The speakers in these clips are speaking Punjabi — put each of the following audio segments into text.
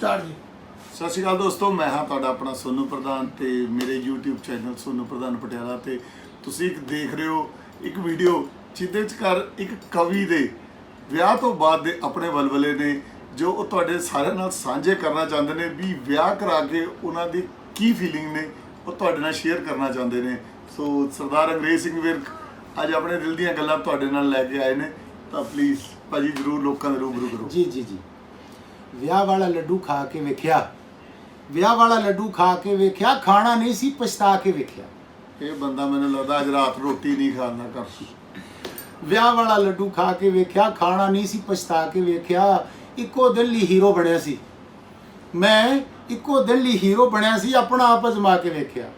ਸਟਾਰਟ ਜੀ। ਸਤਿ ਸ਼੍ਰੀ ਅਕਾਲ ਦੋਸਤੋ ਮੈਂ ਹਾਂ ਤੁਹਾਡਾ ਆਪਣਾ ਸੋਨੂ ਪ੍ਰਧਾਨ ਤੇ ਮੇਰੇ YouTube ਚੈਨਲ ਸੋਨੂ ਪ੍ਰਧਾਨ ਪਟਿਆਲਾ ਤੇ ਤੁਸੀਂ ਇੱਕ ਦੇਖ ਰਹੇ ਹੋ ਇੱਕ ਵੀਡੀਓ ਜਿਹਦੇ ਵਿੱਚ ਕਰ ਇੱਕ ਕਵੀ ਦੇ ਵਿਆਹ ਤੋਂ ਬਾਅਦ ਦੇ ਆਪਣੇ ਵਲਵਲੇ ਨੇ ਜੋ ਉਹ ਤੁਹਾਡੇ ਸਾਰਿਆਂ ਨਾਲ ਸਾਂਝੇ ਕਰਨਾ ਚਾਹੁੰਦੇ ਨੇ ਵੀ ਵਿਆਹ ਕਰਾ ਕੇ ਉਹਨਾਂ ਦੀ ਕੀ ਫੀਲਿੰਗ ਨੇ ਉਹ ਤੁਹਾਡੇ ਨਾਲ ਸ਼ੇਅਰ ਕਰਨਾ ਚਾਹੁੰਦੇ ਨੇ। ਸੋ ਸਰਦਾਰ ਅੰਗਰੇਜ਼ ਸਿੰਘ ਵਿਰਕ ਅੱਜ ਆਪਣੇ ਦਿਲ ਦੀਆਂ ਗੱਲਾਂ ਤੁਹਾਡੇ ਨਾਲ ਲੈ ਕੇ ਆਏ ਨੇ ਤਾਂ ਪਲੀਜ਼ ਭਾਜੀ ਜਰੂਰ ਲੋਕਾਂ ਦੇ ਰੂਬਰੂ ਕਰੋ। ਜੀ ਜੀ ਜੀ। ਵਿਆਹ ਵਾਲਾ ਲੱਡੂ ਖਾ ਕੇ ਵੇਖਿਆ। ਵਿਆਹ ਵਾਲਾ ਲੱਡੂ ਖਾ ਕੇ ਵੇਖਿਆ ਖਾਣਾ ਨਹੀਂ ਸੀ ਪਛਤਾ ਕੇ ਵੇਖਿਆ। ਇਹ ਬੰਦਾ ਮੈਨੂੰ ਲੱਗਦਾ ਅੱਜ ਰਾਤ ਰੋਟੀ ਨਹੀਂ ਖਾਂਦਾ ਕਰ ਵਿਆਹ ਵਾਲਾ ਲੱਡੂ ਖਾ ਕੇ ਵੇਖਿਆ ਖਾਣਾ ਨਹੀਂ ਸੀ ਪਛਤਾ ਕੇ ਵੇਖਿਆ। ਇੱਕੋ ਦਿਨ ਲਈ ਹੀਰੋ ਬਣਿਆ ਸੀ। ਮੈਂ ਇੱਕੋ ਦਿਨ ਲਈ ਹੀਰੋ ਬਣਿਆ ਸੀ ਆਪਣਾ ਆਪ ਅਜ਼ਮਾ ਕੇ ਵੇਖਿਆ।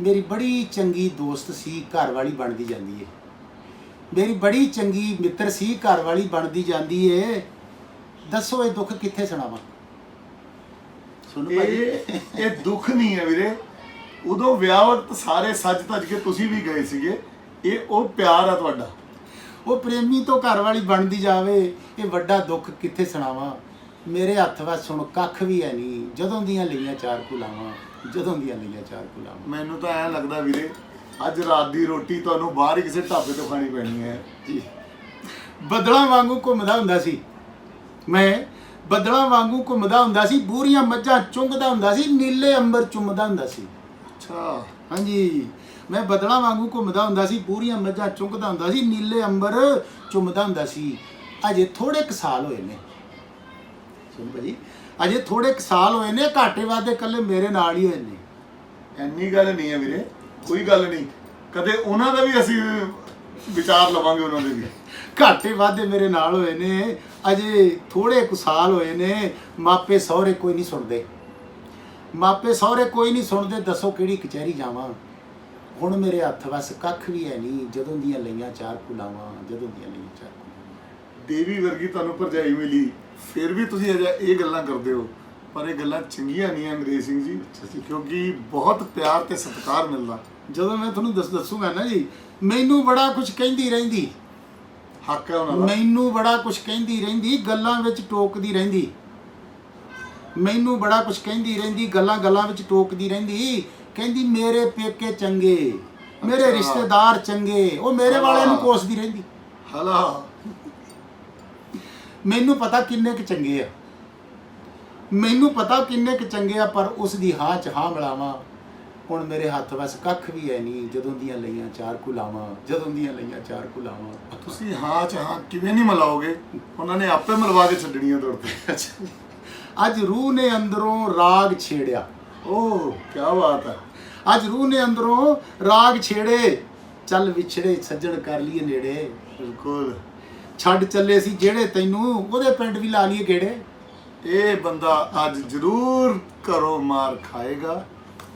ਮੇਰੀ ਬੜੀ ਚੰਗੀ ਦੋਸਤ ਸੀ ਘਰ ਵਾਲੀ ਬਣਦੀ ਜਾਂਦੀ ਏ। ਮੇਰੀ ਬੜੀ ਚੰਗੀ ਮਿੱਤਰ ਸੀ ਘਰ ਵਾਲੀ ਬਣਦੀ ਜਾਂਦੀ ਏ। ਦੱਸੋ ਇਹ ਦੁੱਖ ਕਿੱਥੇ ਸੁਣਾਵਾਂ? ਸੁਣ ਭਾਈ ਇਹ ਇਹ ਦੁੱਖ ਨਹੀਂ ਹੈ ਵੀਰੇ। ਉਦੋਂ ਵਿਆਹ ਵਕਤ ਸਾਰੇ ਸੱਜ ਤੱਜ ਕੇ ਤੁਸੀਂ ਵੀ ਗਏ ਸੀਗੇ। ਇਹ ਉਹ ਪਿਆਰ ਆ ਤੁਹਾਡਾ। ਉਹ ਪ੍ਰੇਮੀ ਤੋਂ ਘਰ ਵਾਲੀ ਬਣਦੀ ਜਾਵੇ ਇਹ ਵੱਡਾ ਦੁੱਖ ਕਿੱਥੇ ਸੁਣਾਵਾਂ? ਮੇਰੇ ਹੱਥ ਵਿੱਚ ਸੁਣ ਕੱਖ ਵੀ ਹੈ ਨਹੀਂ। ਜਦੋਂ ਦੀਆਂ ਲਈਆਂ ਚਾਰ ਕੁਲਾਵਾਂ ਜਦੋਂ ਦੀਆਂ ਲਈਆਂ ਚਾਰ ਕੁਲਾਵਾਂ। ਮੈਨੂੰ ਤਾਂ ਐਂ ਲੱਗਦਾ ਵੀਰੇ ਅੱਜ ਰਾਤ ਦੀ ਰੋਟੀ ਤੁਹਾਨੂੰ ਬਾਹਰ ਹੀ ਕਿਸੇ ਢਾਬੇ ਤੋਂ ਖਾਣੀ ਪੈਣੀ ਹੈ। ਜੀ। ਬੱਦਲਾਂ ਵਾਂਗੂ ਘੁੰਮਦਾ ਹੁੰਦਾ ਸੀ। ਮੈਂ ਬੱਦਲਾਂ ਵਾਂਗੂ ਘੁੰਮਦਾ ਹੁੰਦਾ ਸੀ ਬੂਰੀਆਂ ਮੱਝਾਂ ਚੁੰਗਦਾ ਹੁੰਦਾ ਸੀ ਨੀਲੇ ਅੰਬਰ ਚੁੰਮਦਾ ਹੁੰਦਾ ਸੀ। ਅੱਛਾ। ਹਾਂਜੀ। ਮੈਂ ਬੱਦਲਾਂ ਵਾਂਗੂ ਘੁੰਮਦਾ ਹੁੰਦਾ ਸੀ ਪੂਰੀਆਂ ਮੱਝਾਂ ਚੁੰਗਦਾ ਹੁੰਦਾ ਸੀ ਨੀਲੇ ਅੰਬਰ ਚੁੰਮਦਾ ਹੁੰਦਾ ਸੀ। ਅਜੇ ਥੋੜੇ ਕੁ ਸਾਲ ਹੋਏ ਨੇ। ਸੁਣ ਭਾਜੀ ਅਜੇ ਥੋੜੇ ਕੁ ਸਾਲ ਹੋਏ ਨੇ ਘਾਟੇ ਵਾਦੇ ਕੱਲੇ ਮੇਰੇ ਨਾਲ ਹੀ ਹੋਏ ਨੇ। ਐਨੀ ਗੱਲ ਨਹੀਂ ਹੈ ਵੀਰੇ ਕੋਈ ਗੱਲ ਨਹੀਂ। ਕਦੇ ਉਹਨਾਂ ਦਾ ਵੀ ਅਸੀਂ ਵਿਚਾਰ ਲਵਾਂਗੇ ਉਹਨਾਂ ਦੇ ਵੀ। ਘਾਟੇ ਵਾਦੇ ਮੇਰੇ ਨਾਲ ਹੋਏ ਨੇ। ਅਜੇ ਥੋੜੇ ਕੁ ਸਾਲ ਹੋਏ ਨੇ। ਮਾਪੇ ਸਹੁਰੇ ਕੋਈ ਨਹੀਂ ਸੁਣਦੇ। ਮਾਪੇ ਸਹੁਰੇ ਕੋਈ ਨਹੀਂ ਸੁਣਦੇ। ਦੱਸੋ ਕਿਹੜੀ ਕਚਹਿਰੀ ਜਾਵਾਂ? ਹੁਣ ਮੇਰੇ ਹੱਥ ਵਸ ਕੱਖ ਵੀ ਹੈ ਨਹੀਂ। ਜਦੋਂ ਦੀਆਂ ਲਈਆਂ ਚਾਰ ਕੁਲਾਵਾਂ ਜਦੋਂ ਦੀਆਂ ਲਈਆਂ ਚਾਰ ਦੇਵੀ ਵਰਗੀ ਤੁਹਾਨੂੰ ਭਰਜਾਈ ਮਿਲੀ। ਫਿਰ ਵੀ ਤੁਸੀਂ ਅਜੇ ਇਹ ਗੱਲਾਂ ਕਰਦੇ ਹੋ। ਪਰ ਇਹ ਗੱਲਾਂ ਚੰਗੀਆਂ ਨਹੀਂ ਅੰਗਰੇਜ਼ ਸਿੰਘ ਜੀ। ਕਿਉਂਕਿ ਬਹੁਤ ਪਿਆਰ ਤੇ ਸਤਿਕਾਰ ਮਿਲਦਾ। ਜਦੋਂ ਮੈਂ ਤੁਹਾਨੂੰ ਦੱਸ ਦੱਸੂਗਾ ਨਾ ਜੀ ਮੈਨੂੰ ਬੜਾ ਕੁਝ ਕਹਿੰਦੀ ਰਹਿੰਦੀ। ਹੱਕ ਹੈ ਉਹਨਾਂ ਦਾ। ਮੈਨੂੰ ਬੜਾ ਕੁਝ ਕਹਿੰਦੀ ਰਹਿੰਦੀ ਗੱਲਾਂ ਵਿੱਚ ਟੋਕਦੀ ਰਹਿੰਦੀ। ਮੈਨੂੰ ਬੜਾ ਕੁਝ ਕਹਿੰਦੀ ਰਹਿੰਦੀ ਗੱਲਾਂ ਗੱਲਾਂ ਵਿੱਚ ਟੋਕਦੀ ਰਹਿੰਦੀ। ਕਹਿੰਦੀ ਮੇਰੇ ਪੇਕੇ ਚੰਗੇ ਮੇਰੇ। ਰਿਸ਼ਤੇਦਾਰ ਚੰਗੇ ਉਹ ਮੇਰੇ ਵਾਲਿਆਂ ਨੂੰ ਕੋਸਦੀ ਰਹਿੰਦੀ। ਹਲਾ। ਮੈਨੂੰ ਪਤਾ ਕਿੰਨੇ ਕੁ ਚੰਗੇ ਆ। ਮੈਨੂੰ ਪਤਾ ਕਿੰਨੇ ਕੁ ਚੰਗੇ ਆ ਪਰ ਉਸ ਦੀ ਹਾਂ ਚ ਹਾਂ ਮਿਲਾਵਾਂ। ਹੁਣ ਮੇਰੇ ਹੱਥ ਵਸ ਕੱਖ ਵੀ ਹੈ ਨਹੀਂ ਜਦੋਂ ਦੀਆਂ ਲਈਆਂ ਚਾਰ ਕੁਲਾਵਾਂ ਜਦੋਂ ਦੀਆਂ ਲਈਆਂ ਚਾਰ ਕੁਲਾਵਾਂ। ਤੁਸੀਂ ਹਾਂ ਚ ਹਾਂ ਕਿਵੇਂ ਨਹੀਂ ਮਿਲਾਓਗੇ? ਉਹਨਾਂ ਨੇ ਆਪੇ ਮਿਲਵਾ ਕੇ ਛੱਡਣੀਆਂ ਦੌੜ ਤੇ। ਅੱਜ ਰੂਹ ਨੇ ਅੰਦਰੋਂ ਰਾਗ ਛੇੜਿਆ। ਓਹ ਕੀ ਬਾਤ ਹੈ। ਅੱਜ ਰੂਹ ਨੇ ਅੰਦਰੋਂ ਰਾਗ ਛੇੜੇ। ਚੱਲ ਵਿਛੜੇ ਸੱਜਣ ਕਰ ਲਈਏ ਨੇੜੇ। ਬਿਲਕੁਲ। ਛੱਡ ਚੱਲੇ ਸੀ ਜਿਹੜੇ ਤੈਨੂੰ ਉਹਦੇ ਪਿੰਡ ਵੀ ਲਾ ਲਈਏ ਗੇੜੇ ਇਹ ਬੰਦਾ ਅੱਜ ਜ਼ਰੂਰ ਘਰੋਂ ਮਾਰ ਖਾਏਗਾ।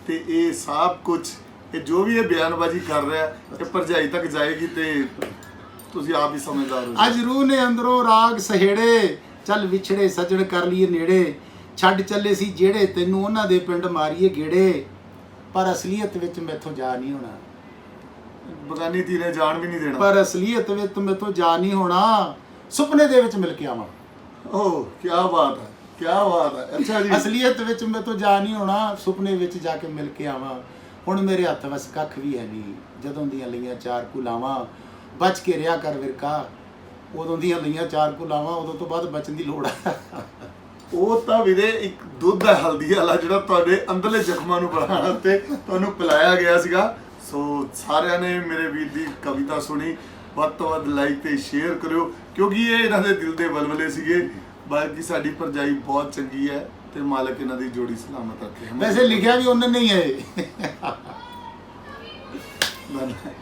ਤੇ ਇਹ ਸਭ ਕੁਝ ਇਹ ਜੋ ਵੀ ਇਹ ਬਿਆਨਬਾਜ਼ੀ ਕਰ ਰਿਹਾ ਇਹ ਭਰਜਾਈ ਤੱਕ ਜਾਏਗੀ ਤੇ ਤੁਸੀਂ ਆਪ ਹੀ ਸਮਝਦਾਰ ਹੋ ਅੱਜ ਰੂਹ ਨੇ ਅੰਦਰੋਂ ਰਾਗ ਸਹੇੜੇ ਚੱਲ ਵਿਛੜੇ ਸੱਜਣ ਕਰ ਲਈਏ ਨੇੜੇ ਛੱਡ ਚੱਲੇ ਸੀ ਜਿਹੜੇ ਤੈਨੂੰ ਉਹਨਾਂ ਦੇ ਪਿੰਡ ਮਾਰੀਏ ਗੇੜੇ ਪਰ ਅਸਲੀਅਤ ਵਿੱਚ ਮੈਥੋਂ ਜਾ ਨਹੀਂ ਹੋਣਾ। ਬਗਾਨੀ ਤੀਰੇ ਜਾਣ ਵੀ ਨਹੀਂ ਦੇਣਾ। ਪਰ ਅਸਲੀਅਤ ਵਿੱਚ ਮੈਥੋਂ ਜਾ ਨਹੀਂ ਹੋਣਾ ਸੁਪਨੇ ਦੇ ਵਿੱਚ ਮਿਲ ਕੇ ਆਵਾਂ। ਓਹ ਕੀ ਬਾਤ ਹੈ। ਕੀ ਬਾਤ ਹੈ। ਅੱਛਾ ਜੀ। ਅਸਲੀਅਤ ਵਿੱਚ ਮੈਂ ਤੋਂ ਜਾ ਨਹੀਂ ਹੋਣਾ ਸੁਪਨੇ ਵਿੱਚ ਜਾ ਕੇ ਮਿਲ ਕੇ ਆਵਾਂ। ਹੁਣ ਮੇਰੇ ਹੱਥ ਵਸ ਕੱਖ ਵੀ ਹੈ ਨਹੀਂ। ਜਦੋਂ ਦੀਆਂ ਲਈਆਂ ਚਾਰ ਕੁਲਾਵਾਂ ਬਚ ਕੇ ਰਿਆ ਕਰ ਵਿਰਕਾ। ਉਦੋਂ ਦੀਆਂ ਲਈਆਂ ਚਾਰ ਕੁਲਾਵਾਂ ਉਦੋਂ ਤੋਂ ਬਾਅਦ ਬਚਣ ਦੀ ਲੋੜ ਆ। ਉਹ ਤਾਂ ਵੀਰੇ ਇੱਕ ਦੁੱਧ ਹੈ ਹਲਦੀ ਵਾਲਾ ਜਿਹੜਾ ਤੁਹਾਡੇ ਅੰਦਰਲੇ ਜ਼ਖਮਾਂ ਨੂੰ ਬਣਾਉਣ ਤੇ ਤੁਹਾਨੂੰ ਪਿਲਾਇਆ ਗਿਆ ਸੀਗਾ। ਸੋ ਸਾਰਿਆਂ ਨੇ ਮੇਰੇ ਵੀਰ ਦੀ ਕਵਿਤਾ ਸੁਣੀ। ਵੱਧ ਤੋਂ ਵੱਧ ਲਾਈਕ ਤੇ ਸ਼ੇਅਰ ਕਰਿਓ ਕਿਉਂਕਿ ਇਹ ਇਹਨਾਂ ਦੇ ਦਿਲ ਦੇ ਬਲਬਲੇ ਸੀਗੇ। ਬਾਕੀ ਸਾਡੀ ਪਰਜਾਈ ਬਹੁਤ ਚੰਗੀ ਹੈ ਤੇ ਮਾਲਕ ਇਹਨਾਂ ਦੀ ਜੋੜੀ ਸਲਾਮਤ ਰੱਖੇ। ਵੈਸੇ ਲਿਖਿਆ ਵੀ ਉਹਨਾਂ ਨੇ ਹੀ ਹੈ ਧੰਨਵਾਦ